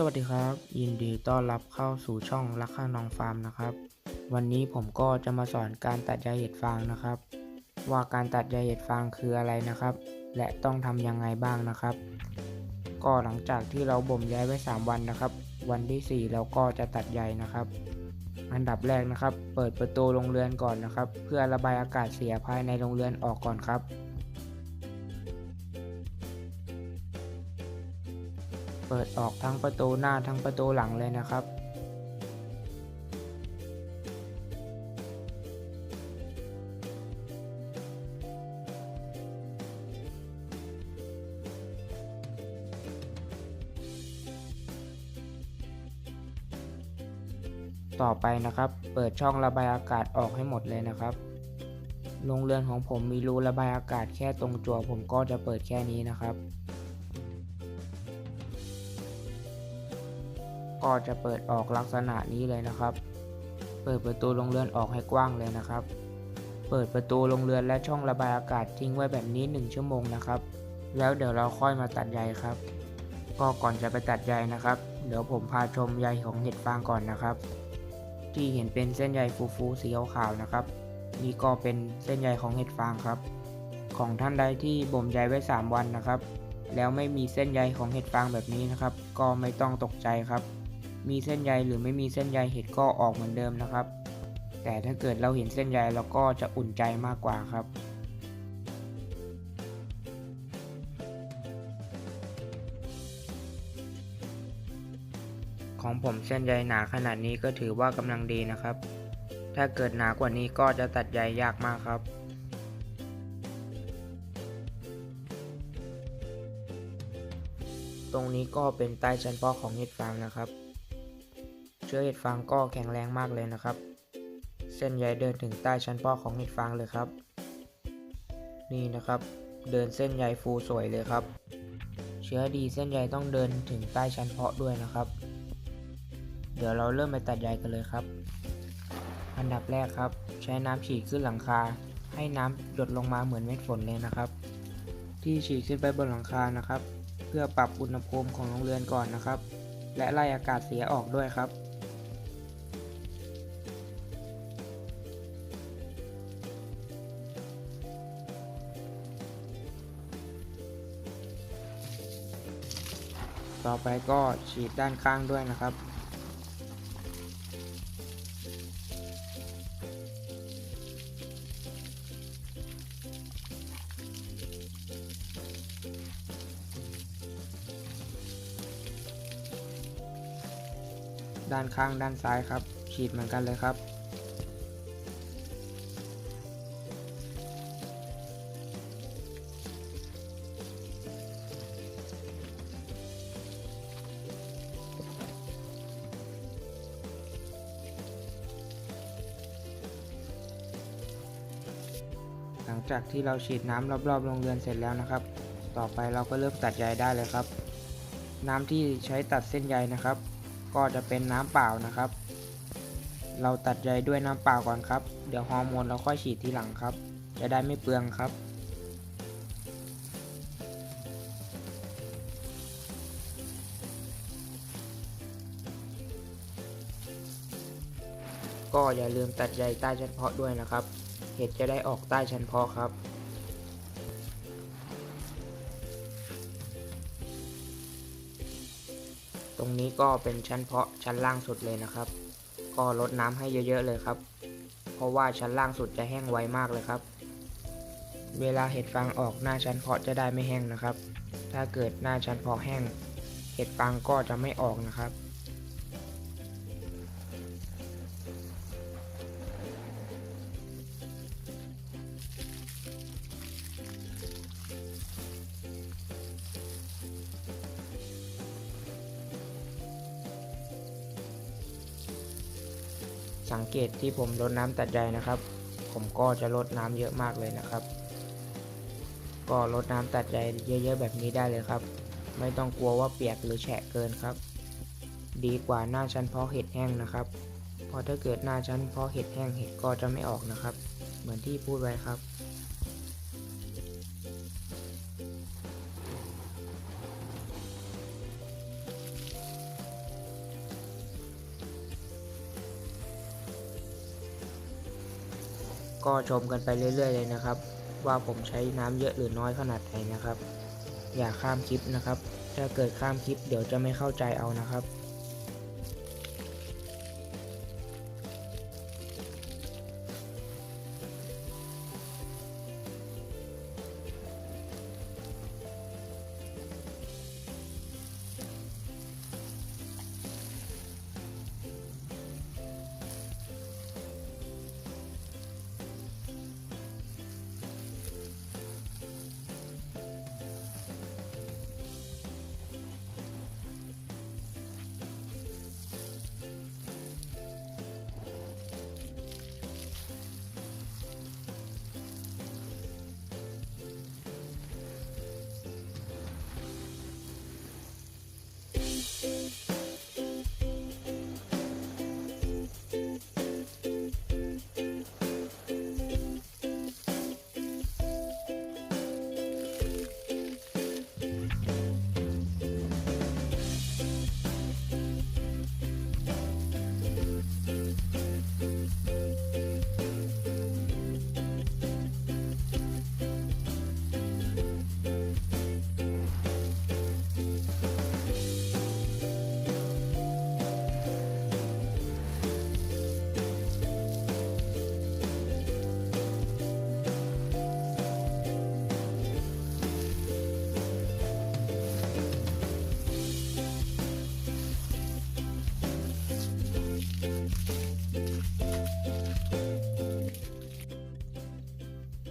สวัสดีครับ ยินดีต้อนรับเข้าสู่ช่องรักข้างนองฟาร์มนะครับ วันนี้ผมก็จะมาสอนการตัดใยเห็ดฟางนะครับ ว่าการตัดใยเห็ดฟางคืออะไรนะครับ และต้องทำยังไงบ้างนะครับ ก็หลังจากที่เราบ่มใยไว้ 3 วันนะครับ วันที่ 4 เราก็จะตัดใยนะครับ อันดับแรกนะครับ เปิดประตูโรงเรือนก่อนนะครับ เพื่อระบายอากาศเสียภายในโรงเรือนออกก่อนครับ เปิดออกทั้งประตูหน้าทั้งประตูหลังเลยนะครับ ต่อไปนะครับ เปิดช่องระบายอากาศออกให้หมดเลยนะครับโรงเรือนของผมมีรูระบายอากาศแค่ตรงจั่วผมก็จะเปิดแค่นี้นะครับ ก็จะเปิดออกลักษณะนี้เลยนะครับ เปิดประตูโรงเรือนออกให้กว้างเลยนะครับ เปิดประตูโรงเรือนและช่องระบายอากาศทิ้งไว้แบบนี้ 1 ชั่วโมงนะครับ แล้วเดี๋ยวเราค่อยมาตัดใยครับ ก็ก่อนจะไปตัดใยนะครับ เดี๋ยวผมพาชมใยของเห็ดฟางก่อนนะครับ ที่เห็นเป็นเส้นใยฟูๆสีขาวๆนะครับ นี่ก็เป็นเส้นใยของเห็ดฟางครับ ของท่านใดที่บ่มใยไว้ 3 วันนะครับแล้วไม่มีเส้นใยของเห็ดฟางแบบนี้นะครับ ก็ไม่ต้องตกใจครับ มีเส้นใยหรือไม่มีเส้นใยเห็ดก็ออกเหมือนเดิมนะครับ แต่ถ้าเกิดเราเห็นเส้นใยเราก็จะอุ่นใจมากกว่าครับ ของผมเส้นใยหนาขนาดนี้ก็ถือว่ากำลังดีนะครับ ถ้าเกิดหนากว่านี้ก็จะตัดใยยากมากครับตรงนี้ก็เป็นใต้ชั้นเพาะของเห็ดฟางนะครับ เชื้อเห็ดฟางก็แข็งแรงมากเลยนะครับ เส้นใยเดินถึงใต้ชั้นเพาะของเห็ดฟางเลยครับ นี่นะครับ เดินเส้นใยฟูสวยเลยครับ เชื้อดีเส้นใยต้องเดินถึงใต้ชั้นเพาะด้วยนะครับ เดี๋ยวเราเริ่มไปตัดใยกันเลยครับ อันดับแรกครับ ใช้น้ำฉีดขึ้นหลังคา ให้น้ำหยดลงมาเหมือนเม็ดฝนเลยนะครับ ที่ฉีดขึ้นไปบนหลังคานะครับ เพื่อปรับอุณหภูมิของโรงเรือนก่อนนะครับและไล่อากาศเสียออกด้วยครับ ต่อไปก็ฉีดด้านข้างด้วยนะครับ ด้านข้างด้านซ้ายครับ ฉีดเหมือนกันเลยครับ จากที่เราฉีดน้ำรอบๆโรงเรือนเสร็จแล้วนะครับ ต่อไปเราก็เริ่มตัดใยได้เลยครับ น้ำที่ใช้ตัดเส้นใยนะครับ ก็จะเป็นน้ำเปล่านะครับ เราตัดใยด้วยน้ำเปล่าก่อนครับ เดี๋ยวฮอร์โมนเราค่อยฉีดทีหลังครับ จะได้ไม่เปลืองครับ ก็อย่าลืมตัดใยใต้ชั้นเพาะด้วยนะครับ เห็ดจะได้ออกใต้ชั้นเพาะครับตรงนี้ก็เป็นชั้นเพาะชั้นล่างสุดเลยนะครับ ก็ลดน้ำให้เยอะๆเลยครับ เพราะว่าชั้นล่างสุดจะแห้งไวมากเลยครับ เวลาเห็ดฟางออกหน้าชั้นเพาะจะได้ไม่แห้งนะครับ ถ้าเกิดหน้าชั้นเพาะแห้ง เห็ดฟางก็จะไม่ออกนะครับ เกตที่ผมลดน้ำตัดใยนะครับ ผมก็จะลดน้ำเยอะมากเลยนะครับ ก็ลดน้ำตัดใยเยอะๆแบบนี้ได้เลยครับ ไม่ต้องกลัวว่าเปียกหรือแฉะเกินครับ ดีกว่าหน้าชั้นเพาะเห็ดแห้งนะครับเพราะถ้าเกิดหน้าชั้นเพาะเห็ดแห้งเห็ดก็จะไม่ออกนะครับ เหมือนที่พูดไว้ครับ ก็ชมกันไปเรื่อย ๆ เลยนะครับ ว่าผมใช้น้ำเยอะหรือน้อยขนาดไหนนะครับ อย่าข้ามคลิปนะครับ ถ้าเกิดข้ามคลิปเดี๋ยวจะไม่เข้าใจเอานะครับ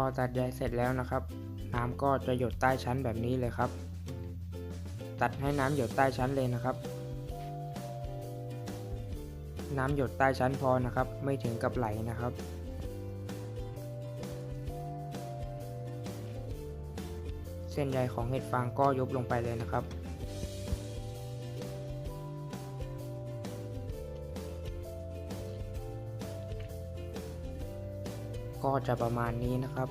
ก็ตัดใยเสร็จแล้วนะครับ น้ำก็จะหยดใต้ชั้นแบบนี้เลยครับ ตัดให้น้ำหยดใต้ชั้นเลยนะครับ น้ำหยดใต้ชั้นพอนะครับ ไม่ถึงกับไหลนะครับเส้นใยของเห็ดฟางก็ยุบลงไปเลยนะครับ ก็จะประมาณนี้นะครับ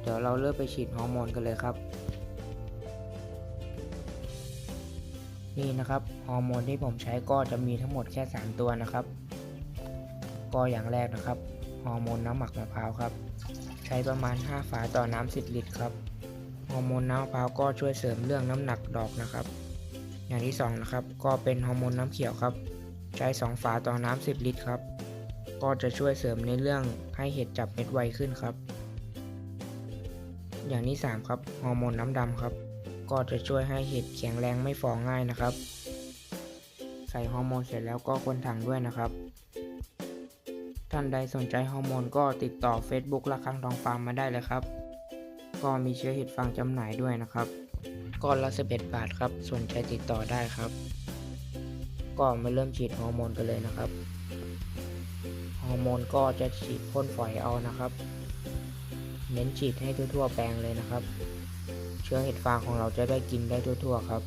เดี๋ยวเราเริ่มไปฉีดฮอร์โมนกันเลยครับ นี่นะครับฮอร์โมนที่ผมใช้ก็จะมีทั้งหมดแค่ 3 ตัวนะครับ ก็อย่างแรกนะครับฮอร์โมนน้ำหมักมะพร้าวครับ ใช้ประมาณ 5 ฝาต่อน้ำ10ลิตรครับฮอร์โมนน้ำมะพร้าวก็ช่วยเสริมเรื่องน้ำหนักดอกนะครับ อย่างที่2นะครับก็เป็นฮอร์โมนน้ำเขียวครับ ใช้ 2 ฝาต่อน้ำ10ลิตรครับ ก็จะช่วยเสริมในเรื่องให้เห็ดจับเม็ดไวขึ้นครับ อย่างที่3ครับฮอร์โมนน้ำดำครับ ก็จะช่วยให้เห็ดแข็งแรงไม่ฝ่อง่ายนะครับ ใส่ฮอร์โมนเสร็จแล้วก็คนถังด้วยนะครับ ท่านใดสนใจฮอร์โมนก็ติดต่อ Facebook ละคังทองฟาร์มมาได้เลยครับ ก็มีเชื้อเห็ดฟางจำหน่ายด้วยนะครับก้อนละ11บาทครับ สนใจติดต่อได้ครับ ก็มาเริ่มฉีดฮอร์โมนกันเลยนะครับ ฮอร์โมนก็จะฉีดพ่นฝอยเอานะครับ เน้นฉีดให้ทั่วๆแปลงเลยนะครับ เชื้อเห็ดฟางของเราจะได้กินได้ทั่วๆครับ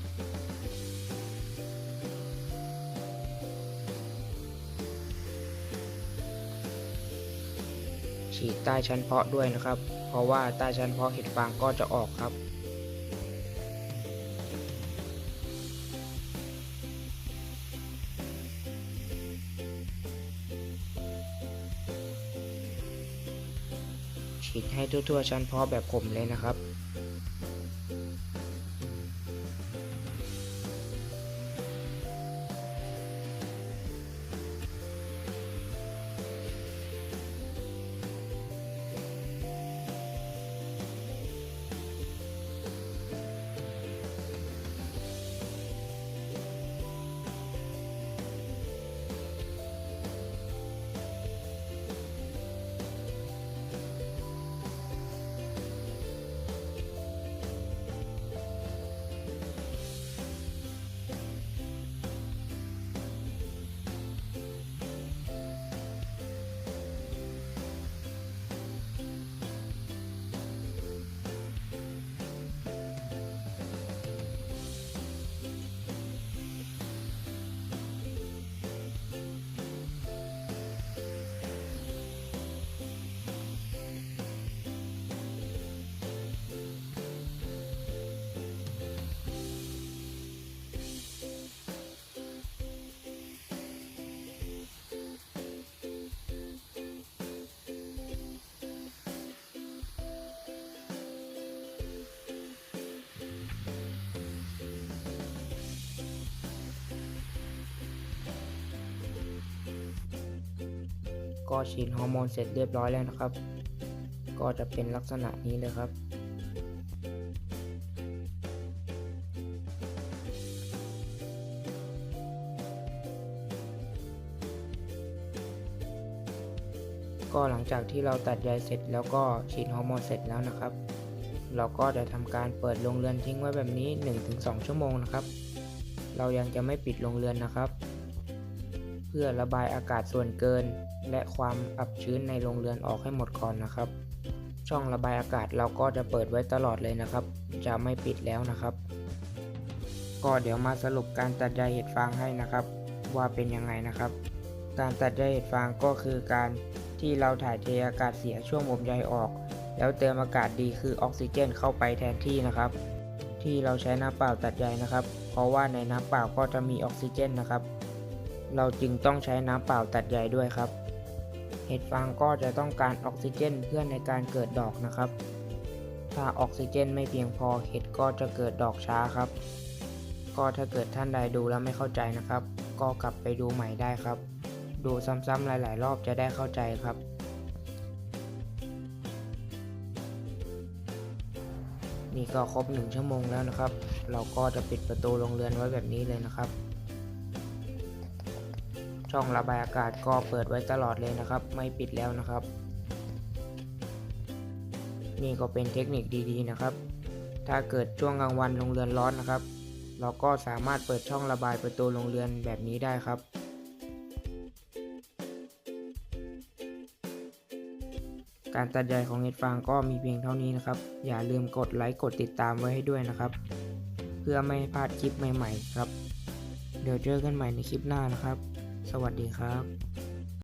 ฉีดใต้ชั้นเพาะด้วยนะครับ เพราะว่าใต้ชั้นเพาะเห็ดฟางก็จะออกครับ ฉีดให้ทั่วๆชั้นเพาะแบบผมเลยนะครับ ก็ฉีดฮอร์โมนเสร็จเรียบร้อยแล้วนะครับ ก็จะเป็นลักษณะนี้เลยครับ ก็หลังจากที่เราตัดใยเสร็จแล้วก็ฉีดฮอร์โมนเสร็จแล้วนะครับ เราก็จะทำการเปิดโรงเรือนทิ้งไว้แบบนี้ 1-2 ชั่วโมงนะครับ เรายังจะไม่ปิดโรงเรือนนะครับ พื่อระบายอากาศส่วนเกิน และความอับชื้นในโรงเรือนออกให้หมดก่อนนะครับ ช่องระบายอากาศเราก็จะเปิดไว้ตลอดเลยนะครับ จะไม่ปิดแล้วนะครับ ก็เดี๋ยวมาสรุปการตัดใยเห็ดฟางให้นะครับ ว่าเป็นยังไงนะครับ การตัดใยเห็ดฟางก็คือการที่เราถ่ายเทอากาศเสียช่วงบ่มใยออก แล้วเติมอากาศดีคือออกซิเจนเข้าไปแทนที่นะครับ ที่เราใช้น้ำเปล่าตัดใยนะครับ เพราะว่าในน้ำเปล่าก็จะมีออกซิเจนนะครับ เราจึงต้องใช้น้ำเปล่าตัดใยด้วยครับ เห็ดฟางก็จะต้องการออกซิเจนเพื่อในการเกิดดอกนะครับ ถ้าออกซิเจนไม่เพียงพอเห็ดก็จะเกิดดอกช้าครับ ก็ถ้าเกิดท่านใดดูแล้วไม่เข้าใจนะครับ ก็กลับไปดูใหม่ได้ครับ ดูซ้ำๆหลาย ๆ รอบจะได้เข้าใจครับ นี่ก็ครบหนึ่งชั่วโมงแล้วนะครับ เราก็จะปิดประตูโรงเรือนไว้แบบนี้เลยนะครับ ช่องระบายอากาศก็เปิดไว้ตลอดเลยนะครับ ไม่ปิดแล้วนะครับ นี่ก็เป็นเทคนิคดีๆนะครับ ถ้าเกิดช่วงกลางวันโรงเรือนร้อนนะครับ เราก็สามารถเปิดช่องระบายประตูโรงเรือนแบบนี้ได้ครับการตัดใยของเห็ดฟางก็มีเพียงเท่านี้นะครับ อย่าลืมกดไลค์กดติดตามไว้ให้ด้วยนะครับ เพื่อไม่ให้พลาดคลิปใหม่ๆครับ เดี๋ยวเจอกันใหม่ในคลิปหน้านะครับ สวัสดีครับ